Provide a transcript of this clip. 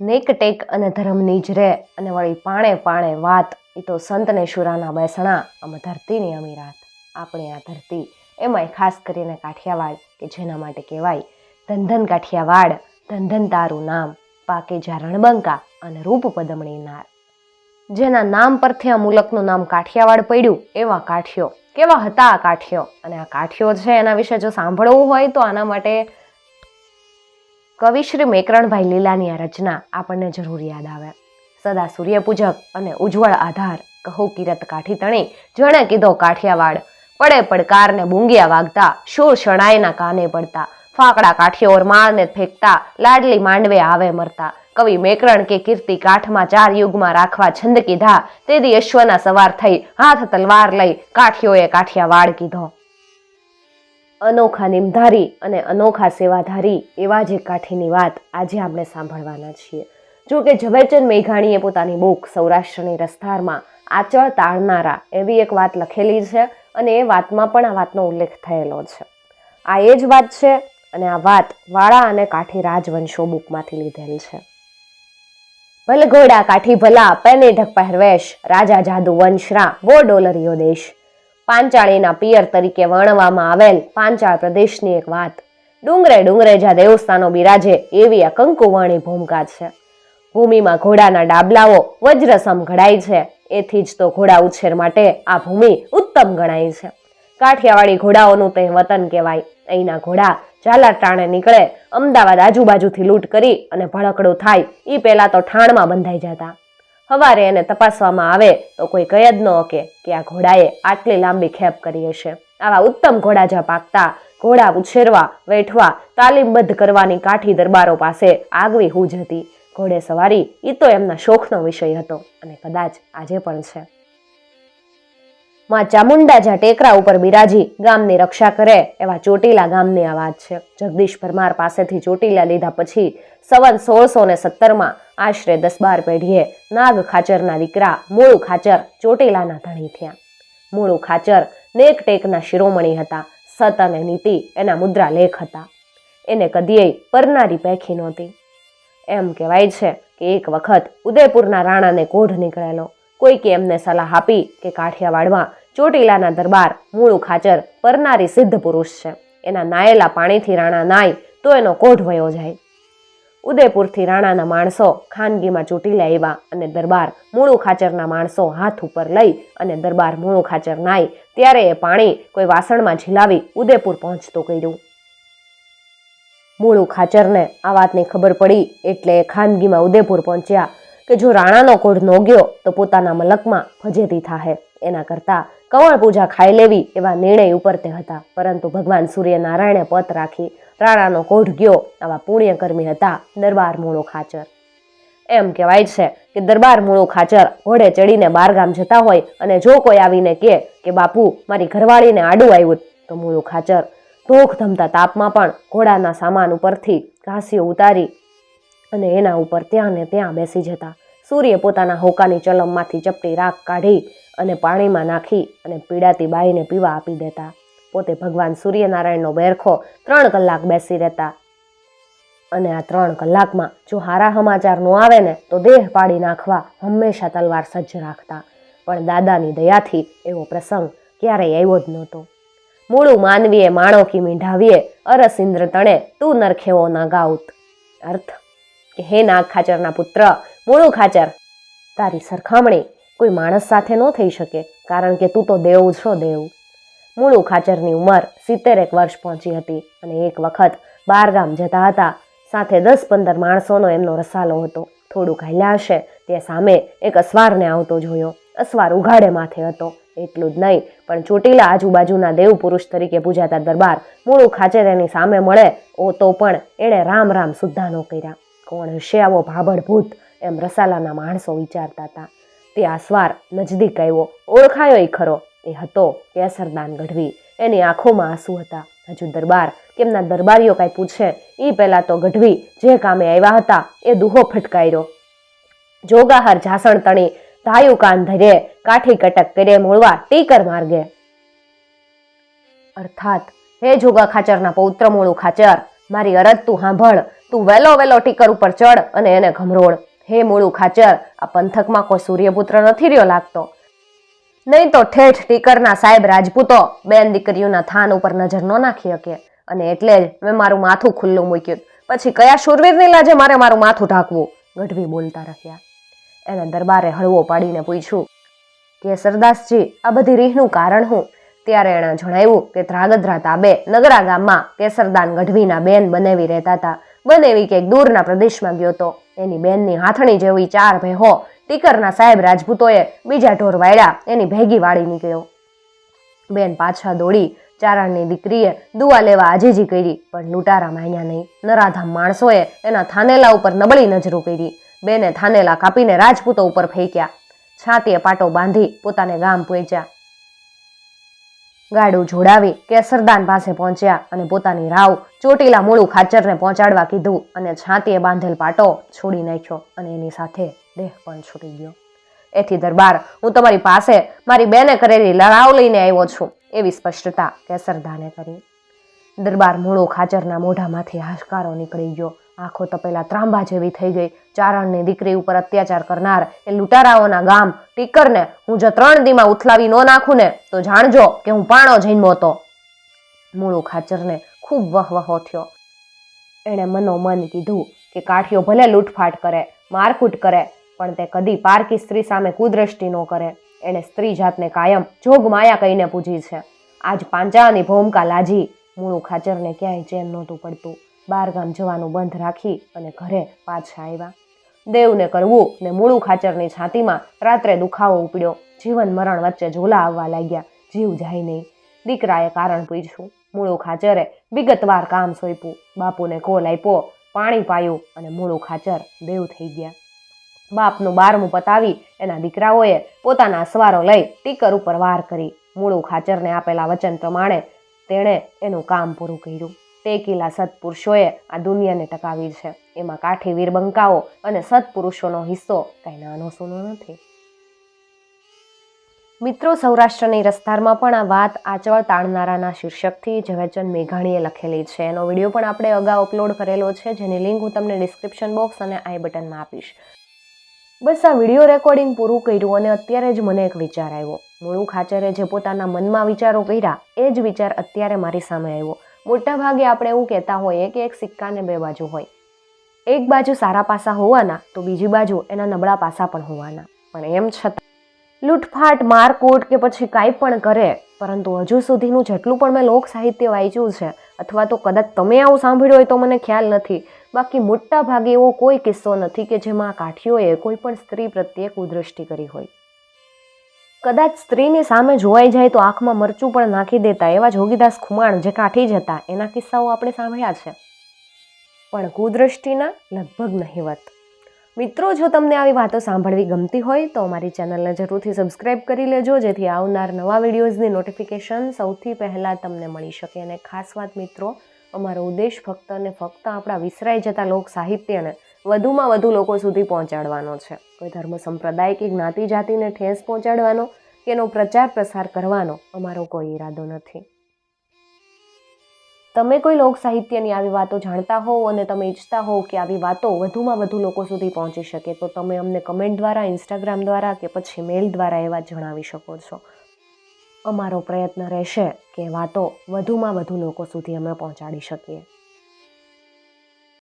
નેક ટેક અને ધર્મની જ રે, અને વળી પાણે પાણે વાત એ તો સંતને શુરાના બેસણા, આમ ધરતીની અમીરાત આપણી આ ધરતી, એમાંય ખાસ કરીને કાઠિયાવાડ, કે જેના માટે કહેવાય, ધનધન કાઠિયાવાડ, ધનધન તારું નામ પાકે જા રણબંકા અને રૂપ પદમણી નાર. જેના નામ પરથી આ મુલકનું નામ કાઠિયાવાડ પડ્યું, એવા કાઠિયો. કેવા હતા આ કાઠિયો? અને આ કાઠિયો છે એના વિશે જો સાંભળવું હોય તો આના માટે કવિ શ્રી મેકરણભાઈ લીલાની આ રચના આપણને જરૂર યાદ આવે. સદા સૂર્યપૂજક અને ઉજ્જવળ આધાર, કહો કિરત કાઠી તણી, જણે કીધો કાઠિયાવાડ. પડે પડકારને બૂંગિયા વાગતા, શૂર શણાયના કાને પડતા, ફાકડા કાઠીઓ માળને ફેંકતા, લાડલી માંડવે આવે મરતા. કવિ મેકરણ કે કીર્તિ કાઠમાં ચાર યુગમાં રાખવા છંદ કીધા તેથી અશ્વના સવાર થઈ હાથ તલવાર લઈ કાઠિયોએ કાઠિયાવાડ કીધો. અનોખા નિમધારી અને અનોખા સેવાધારી એવા જે કાઠીની વાત આજે આપણે સાંભળવાના છીએ. જો કે ઝવેરચંદ મેઘાણીએ પોતાની બુક સૌરાષ્ટ્રની રસ્તારમાં આચળ તાળનારા એવી એક વાત લખેલી છે અને એ વાતમાં પણ આ વાતનો ઉલ્લેખ થયેલો છે. આ એ જ વાત છે અને આ વાત વાળા અને કાઠી રાજવંશો બુકમાંથી લીધેલ છે. ભલે ઘોડા કાઠી ભલા પેને ઢક પહેરવેશ, રાજા જાદુ વંશરા વો ડોલરિયો દેશ. પાંચાળીના પિયર તરીકે વર્ણવામાં આવેલ પાંચાળ પ્રદેશની એક વાત. ડુંગરે ડુંગરે જ્યાં દેવસ્થાનો બિરાજે એવી આ કંકુવાણી ભૂમિકા છે. ભૂમિમાં ઘોડાના ડાબલાઓ વજ્રસમ ઘડાય છે. એથી જ તો ઘોડા ઉછેર માટે આ ભૂમિ ઉત્તમ ગણાય છે. કાઠિયાવાડી ઘોડાઓનું તે વતન કહેવાય. અહીંના ઘોડા ઝાલા ટાણે નીકળે, અમદાવાદ આજુબાજુથી લૂંટ કરી અને ભડકડું થાય એ પહેલાં તો ઠાણમાં બંધાઈ જતા. હવારે એને તપાસવામાં આવે તો કોઈ કહી જ ન કે કે આ ઘોડાએ આટલી લાંબી ખેપ કરી હશે. આવા ઉત્તમ ઘોડા જ્યાં પાકતા, ઘોડા ઉછેરવા, વેઠવા તાલીમબદ્ધ કરવાની કાઠી દરબારો પાસે આગવી હૂજ હતી. ઘોડે સવારી એ તો એમના શોખનો વિષય હતો અને કદાચ આજે પણ છે. માં ચામુંડા જ્યાં ટેકરા ઉપર બિરાજી ગામની રક્ષા કરે, એવા ચોટીલા ગામની આ વાત છે. જગદીશ પરમાર પાસેથી ચોટીલા લીધા પછી સવન સોળસો ને સત્તરમાં આશરે દસ બાર પેઢીએ નાગ ખાચરના દીકરા મૂળુ ખાચર ચોટીલાના ધણી થયા. મૂળુ ખાચર નેક ટેકના શિરોમણી હતા, સત અને નીતિ એના મુદ્રા લેખ હતા. એને કદીય પરનારી પેખી નહોતી. એમ કહેવાય છે કે એક વખત ઉદયપુરના રાણાને કોઢ નીકળેલો. કોઈકે એમને સલાહ આપી કે કાઠિયાવાડમાં ચોટીલાના દરબાર મૂળુ ખાચર પરનારી સિદ્ધ પુરુષ છે. એના નાયેલા પાણીથી રાણા નાય તો એનો કોઢ વયો જાય. ઉદયપુરથી રાણાના માણસો ખાનગીમાં ચૂંટી આવ્યા અને દરબાર મૂળું ખાચરના માણસો હાથ ઉપર લઈ અને દરબાર મૂળું ખાચર નાય. ત્યારે એ પાણી કોઈ વાસણમાં ઝીલાવી ઉદયપુર પહોંચતું કર્યું. મૂળું ખાચરને આ વાતની ખબર પડી એટલે ખાનગીમાં ઉદયપુર પહોંચ્યા કે જો રાણાનો કોઢ નો ગયો તો પોતાના મલકમાં ફજેતી થાહે. એના કરતાં કંવળ પૂજા ખાઈ લેવી એવા નિર્ણય ઉપર તે હતા. પરંતુ ભગવાન સૂર્યનારાયણે પત રાખી રાણાનો કોઢ ગયો. આવા પુણ્યકર્મી હતા દરબાર મૂળો ખાચર. એમ કહેવાય છે કે દરબાર મૂળો ખાચર ઘોડે ચડીને બારગામ જતા હોય અને જો કોઈ આવીને કહે કે, બાપુ, મારી ઘરવાળીને આડું આવ્યું તો મૂળું ખાચર ધોખ ધમતા તાપમાં પણ ઘોડાના સામાન ઉપરથી ઘાસીઓ ઉતારી અને એના ઉપર ત્યાં ને ત્યાં બેસી જતા. સૂર્ય પોતાના હોકાની ચલમમાંથી ચપટી રાખ કાઢી અને પાણીમાં નાખી અને પીડાતી બાઈને પીવા આપી દેતા. પોતે ભગવાન સૂર્યનારાયણનો બેરખો ત્રણ કલાક બેસી રહેતા. અને આ ત્રણ કલાકમાં જો હારા સમાચાર ન આવે ને તો દેહ પાડી નાખવા હંમેશા તલવાર સજ્જ રાખતા. પણ દાદાની દયાથી એવો પ્રસંગ ક્યારેય આવ્યો જ નહોતો. મૂળું માનવીએ માણો કી મીંઢાવીએ અરસિન્દ્ર તણે તું નરખેવો ના ગાઉત. અર્થ હે નાગ ખાચરના પુત્ર મૂળું ખાચર, તારી સરખામણી કોઈ માણસ સાથે ન થઈ શકે, કારણ કે તું તો દેવ છો દેવ. મૂળું ખાચરની ઉંમર સિત્તેરેક વર્ષ પહોંચી હતી અને એક વખત બારગામ જતા હતા. સાથે દસ પંદર માણસોનો એમનો રસાલો હતો. થોડુંક હાલ્યા હશે, તે સામે એક અસવારને આવતો જોયો. અસવાર ઉઘાડે માથે હતો. એટલું જ નહીં, પણ ચોટીલા આજુબાજુના દેવ પુરુષ તરીકે પૂજાતા દરબાર મૂળું ખાચર એની સામે મળે, ઓ તો પણ એણે રામ રામ સુદ્ધા ન કર્યા. કોણ હશે આવો ભાભડ એમ રસાલાના માણસો વિચારતા હતા. તે આસવાર નજદીક આવ્યો. ઓળખાયો એ ખરો. એ હતો કેસરદાન ગઢવી. એની આંખોમાં આંસુ હતા. હજુ દરબાર કેમના દરબારીઓ કાંઈ પૂછે? એ પહેલાં તો ગઢવી જે કામે આવ્યા હતા એ દુહો ફટકાર્યો. જોગાહર જાસણ તણી ધાયું કાન ધરે, કાઠી કટક કરે, મોળવા ટીકર માર્ગે. અર્થાત, હે જોગા ખાચરના પૌત્ર મોળું ખાચર, મારી અરજ તું સાંભળ. તું વેલો વેલો ટીકર ઉપર ચડ અને એને ઘમરોડ હે મૂળું ખાચર, આ પંથકમાં કોઈ સૂર્યપુત્ર નથી રહ્યો લાગતો. નહીં તો ઠેઠ ટીકરના સાહેબ રાજપૂતો, બેન દીકરીઓના થાન ઉપર નજર ન નાખી શકે. અને એટલે જ મેં મારું માથું ખુલ્લું મૂક્યું. પછી કયા શૂરવીરની લાજે મારે મારું માથું ઢાંકવું? ગઢવી બોલતા રહ્યા. એને દરબારે હળવો પાડીને પૂછ્યું, કે સરદાસજી, આ બધી રીહનું કારણ હું? ત્યારે એણે જણાવ્યું કે ધ્રાગધ્રા તાબે નગરા ગામમાં કેસરદાન ગઢવીના બેન બનેવી રહેતા હતા. બનેવી કે દૂરના પ્રદેશમાં ગયો તો. એની બેનની હાથણી જેવી ચાર ભેહો ટીકરના સાહેબ રાજપૂતોએ બીજા ઢોર વાળ્યા, એની ભેગી વાળી નીકળ્યો. બેન પાછા દોડી ચારણની દીકરીએ દુવા લેવા આજીજી કરી, પણ લૂંટારા માન્યા નહીં. નરાધામ માણસોએ એના થાનેલા ઉપર નબળી નજરો કરી. બેને થાનેલા કાપીને રાજપૂતો ઉપર ફેંક્યા. છાતીએ પાટો બાંધી પોતાને ગામ પહોંચ્યા ગાડું જોડાવી કેસરદાન પાસે પહોંચ્યા અને પોતાની રાવ ચોટીલા મૂળું ખાચરને પહોંચાડવા કીધું અને છાતીએ બાંધેલ પાટો છોડી નાખ્યો અને એની સાથે દેહ પણ છૂટી ગયો. એથી દરબાર, હું તમારી પાસે મારી બેને કરેલી લડાવ લઈને આવ્યો છું, એવી સ્પષ્ટતા કેસરદાને કરી. દરબાર મૂળો ખાચરના મોઢામાંથી હાશકારો નીકળી ગયો આંખો તપેલા ત્રાંબા જેવી થઈ ગઈ. ચારણની દીકરી ઉપર અત્યાચાર કરનાર એ લૂંટારાઓના ગામ ટીકરને હું જો ત્રણ દીમાં ઉથલાવી ન નાખું ને તો જાણજો કે હું પાણો જન્મો હતો. મૂળું ખાચરને ખૂબ વહવહો થયો. એણે મનોમન કીધું કે કાઠીઓ ભલે લૂંટફાટ કરે, મારકૂટ કરે, પણ તે કદી પારકી સ્ત્રી સામે કુદ્રષ્ટિ ન કરે. એણે સ્ત્રી જાતને કાયમ જોગ માયા કહીને પૂજી છે. આજ પાંચાની ભોમકા લાજી મૂળું ખાચરને ક્યાંય ચેન નહોતું પડતું. બહારગામ જવાનું બંધ રાખી અને ઘરે પાછા આવ્યા. દેવને કરવું ને મૂળું ખાચરની છાતીમાં રાત્રે દુખાવો ઉપડ્યો. જીવન મરણ વચ્ચે ઝોલા આવવા લાગ્યા. જીવ જાય નહીં. દીકરાએ કારણ પૂછ્યું. મૂળું ખાચરે વિગતવાર કામ સોંપ્યું. બાપુને કોલ આપ્યો. પાણી પાયું અને મૂળું ખાચર દેવ થઈ ગયા. બાપનું બારમું પતાવી એના દીકરાઓએ પોતાના અસવારો લઈ ટીકર ઉપર વાર કરી. મૂળું ખાચરને આપેલા વચન પ્રમાણે તેણે એનું કામ પૂરું કર્યું. ટેકીલા સત્પુરુષોએ આ દુનિયાને ટકાવી છે. એમાં કાઠી વીરબંકાઓ અને સત્પુરુષોનો હિસ્સો કાંઈ નાનો સૂનો નથી. મિત્રો, સૌરાષ્ટ્રની રસ્તારમાં પણ આ વાત આચળ તાણનારાના શીર્ષકથી ઝવેરચંદ મેઘાણીએ લખેલી છે. એનો વીડિયો પણ આપણે અગાઉ અપલોડ કરેલો છે, જેની લિંક હું તમને ડિસ્ક્રિપ્શન બોક્સ અને આઈ બટનમાં આપીશ. બસ આ વીડિયો રેકોર્ડિંગ પૂરું કર્યું અને અત્યારે જ મને એક વિચાર આવ્યો. મૂળું ખાચરે જે પોતાના મનમાં વિચારો કર્યા, એ જ વિચાર અત્યારે મારી સામે આવ્યો. મોટા ભાગે આપણે એવું કહેતા હોઈએ કે એક સિક્કાને બે બાજુ હોય. એક બાજુ સારા પાસા હોવાના, તો બીજી બાજુ એના નબળા પાસા પણ હોવાના. પણ એમ છતાં, લૂંટફાટ, મારકૂટ કે પછી કાંઈ પણ કરે, પરંતુ હજુ સુધીનું જેટલું પણ મેં લોક સાહિત્ય વાંચ્યું છે, અથવા તો કદાચ તમે આવું સાંભળ્યું હોય તો મને ખ્યાલ નથી. બાકી મોટા ભાગે એવો કોઈ કિસ્સો નથી કે જેમાં કાઠીઓએ કોઈ પણ સ્ત્રી પ્રત્યે કુદૃષ્ટિ કરી હોય. કદાચ સ્ત્રીની સામે જોવાઈ જાય તો આંખમાં મરચું પણ નાખી દેતા, એવા જોગીદાસ ખુમાણ જે કાઠી જ હતા, એના કિસ્સાઓ આપણે સાંભળ્યા છે. પણ કુદૃષ્ટિના લગભગ નહીવત. મિત્રો, જો તમને આવી વાતો સાંભળવી ગમતી હોય, તો અમારી ચેનલને જરૂરથી સબસ્ક્રાઇબ કરી લેજો, જેથી આવનાર નવા વિડીયોઝની નોટિફિકેશન સૌથી પહેલાં તમને મળી શકે. અને ખાસ વાત, મિત્રો, અમારો ઉદ્દેશ ફક્ત અને ફક્ત આપણા વિસરાઈ જતા લોક સાહિત્યને વધુમાં વધુ લોકો સુધી પહોંચાડવાનો છે. કોઈ ધર્મ સંપ્રદાય કે જ્ઞાતિ જાતિને ઠેસ પહોંચાડવાનો કે એનો પ્રચાર પ્રસાર કરવાનો અમારો કોઈ ઈરાદો નથી. તમે કોઈ લોક સાહિત્યની આવી વાતો જાણતા હોવ અને તમે ઈચ્છતા હોવ કે આવી વાતો વધુમાં વધુ લોકો સુધી પહોંચી શકે, તો તમે અમને કમેન્ટ દ્વારા, ઇન્સ્ટાગ્રામ દ્વારા કે પછી મેલ દ્વારા એવા જણાવી શકો છો. અમારો પ્રયત્ન રહેશે કે વાતો વધુમાં વધુ લોકો સુધી અમે પહોંચાડી શકીએ.